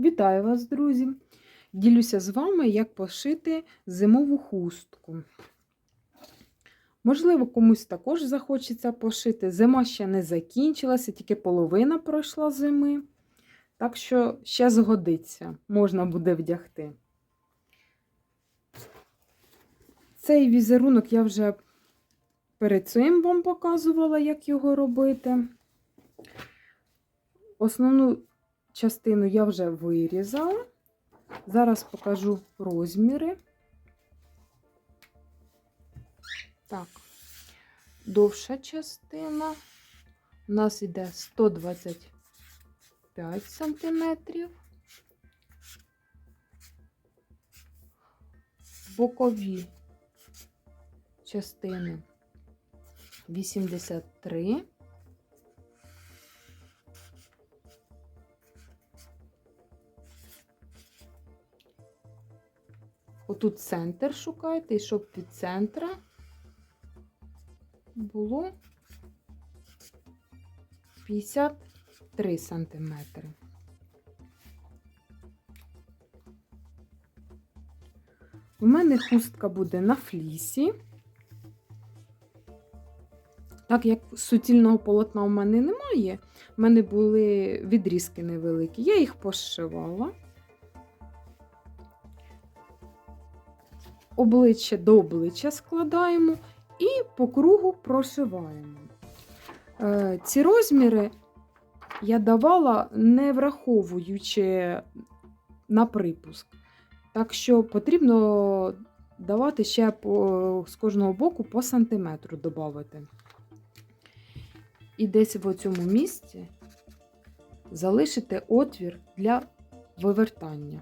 Вітаю вас, друзі! Ділюся з вами, як пошити зимову хустку. Можливо, комусь також захочеться пошити. Зима ще не закінчилася, тільки половина пройшла зими. Так що ще згодиться, можна буде вдягти. Цей візерунок я вже перед цим вам показувала, як його робити. Основну частину я вже вирізала. Зараз покажу розміри. Так, довша частина у нас йде 125 сантиметрів. Бокові частини 83. Отут центр шукайте, і щоб від центра було 53 сантиметри. У мене хустка буде на флісі. Так як суцільного полотна у мене немає, в мене були відрізки невеликі, я їх пошивала. Обличчя до обличчя складаємо і по кругу прошиваємо. Е, ці розміри я давала, не враховуючи на припуск. Так що потрібно давати ще по, з кожного боку по сантиметру додати. І десь в цьому місці залишити отвір для вивертання.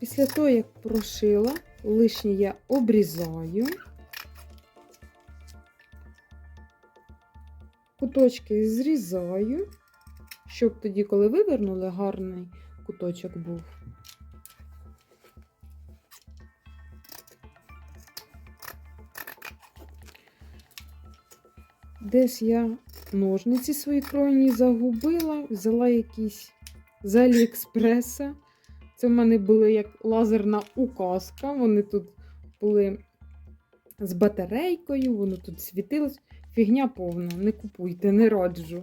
Після того, як прошила, лишнє я обрізаю. Куточки зрізаю, щоб тоді, коли вивернули, гарний куточок був. Десь я ножниці свої кройні загубила, взяла якісь з Аліекспреса. Це в мене були як лазерна указка. Вони тут були з батарейкою, воно тут світилось. Фігня повна, не купуйте, не раджу.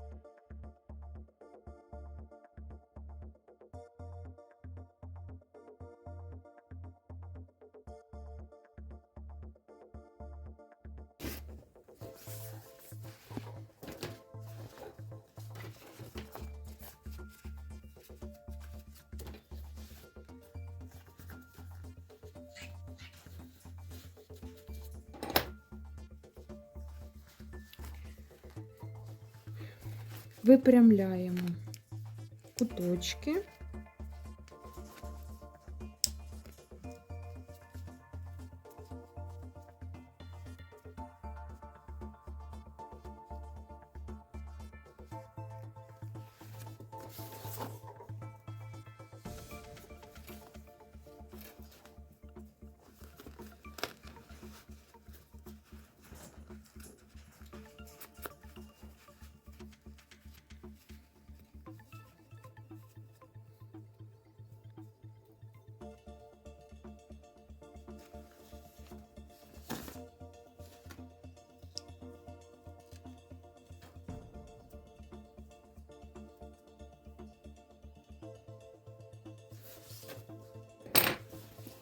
Випрямляємо куточки.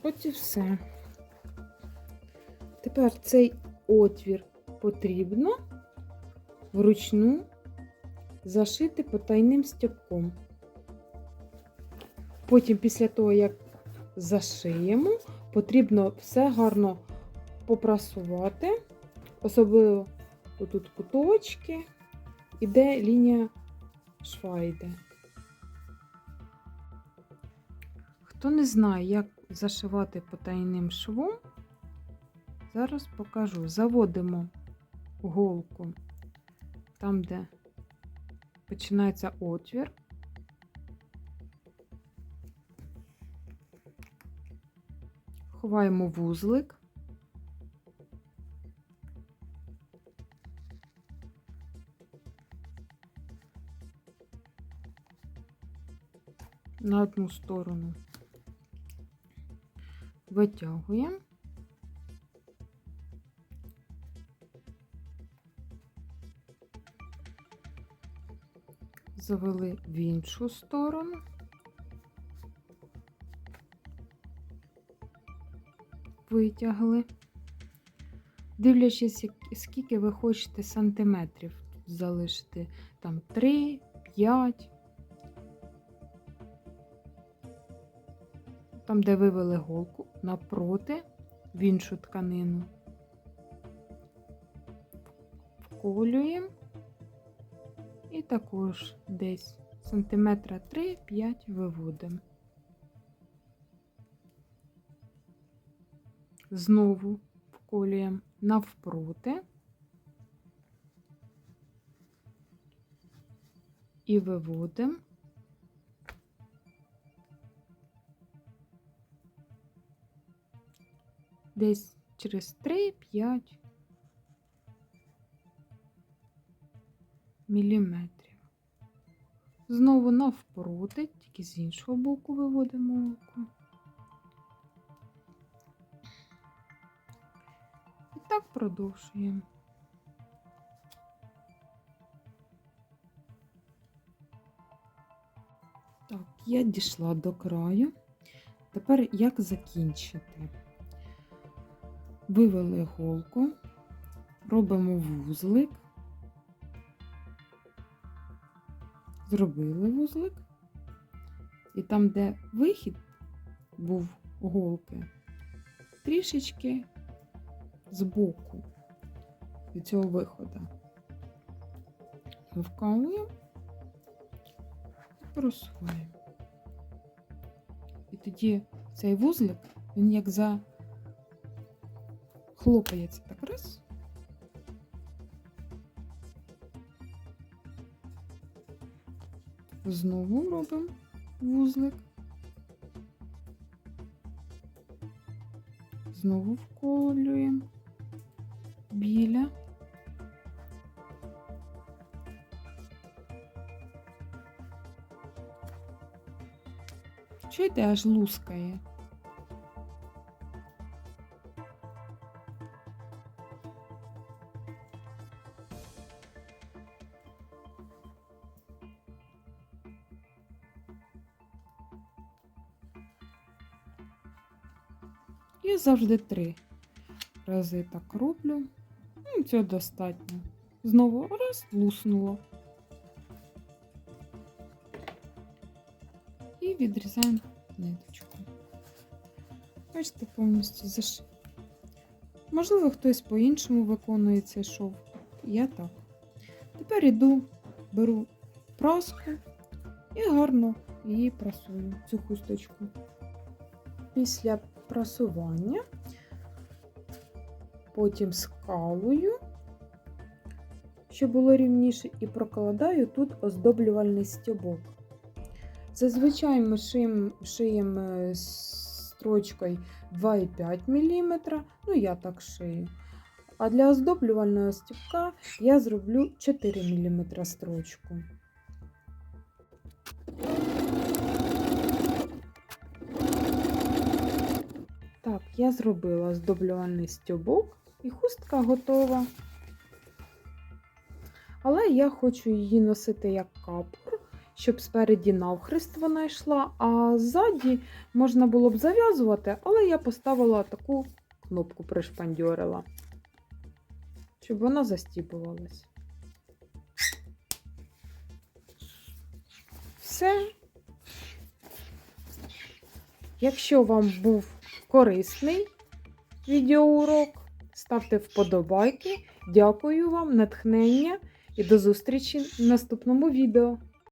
От і все. Тепер цей отвір потрібно вручну зашити потайним стяпком. Потім, після того, як зашиємо, потрібно все гарно попрасувати, особливо отут куточки, і де лінія шва йде. Хто не знає, як зашивати потайним швом, зараз покажу. Заводимо голку там, де починається отвір. Ховаємо вузлик. На одну сторону витягуємо. Завели в іншу сторону. Витягли. Дивлячись, скільки ви хочете сантиметрів залишити. Там 3, 5. Там, де вивели голку, напроти в іншу тканину. Вколюємо. І також десь сантиметра 3-5 виводимо. Знову вколюємо навпроти і виводимо. Десь через 3-5 міліметрів. Знову навпроти, тільки з іншого боку виводимо око. І так продовжуємо. Так, я дійшла до краю. Тепер як закінчити? Вивели голку, робимо вузлик, зробили вузлик, і там, де вихід був голки, трішечки збоку від цього виходу. Вкалуємо і просуваємо. І тоді цей вузлик, він як за хлопається так раз. Знову робимо вузлик. Знову вколюємо біля. Чуєте, аж лускає? Завжди три рази так роблю. Ну, цього достатньо. Знову раз, луснуло. І відрізаємо ниточку. Бачите, повністю зашив. Можливо, хтось по-іншому виконує цей шов. Я так. Тепер іду, беру праску і гарно її прасую, цю хусточку. Після прасування, потім скалую, щоб було рівніше, і прокладаю тут оздоблювальний стібок. Зазвичай ми шиємо, шиємо е, строчкою 2,5 мм, ну я так шию. А для оздоблювального стібка я зроблю 4 мм строчку. Так, я зробила оздоблювальний стібок і хустка готова. Але я хочу її носити як капор, щоб спереді навхрест вона йшла, а ззаді можна було б зав'язувати, але я поставила таку кнопку пришпандьорила, щоб вона застібувалась. Все. Якщо вам був корисний відеоурок, ставте вподобайки. Дякую вам, натхнення і до зустрічі в наступному відео.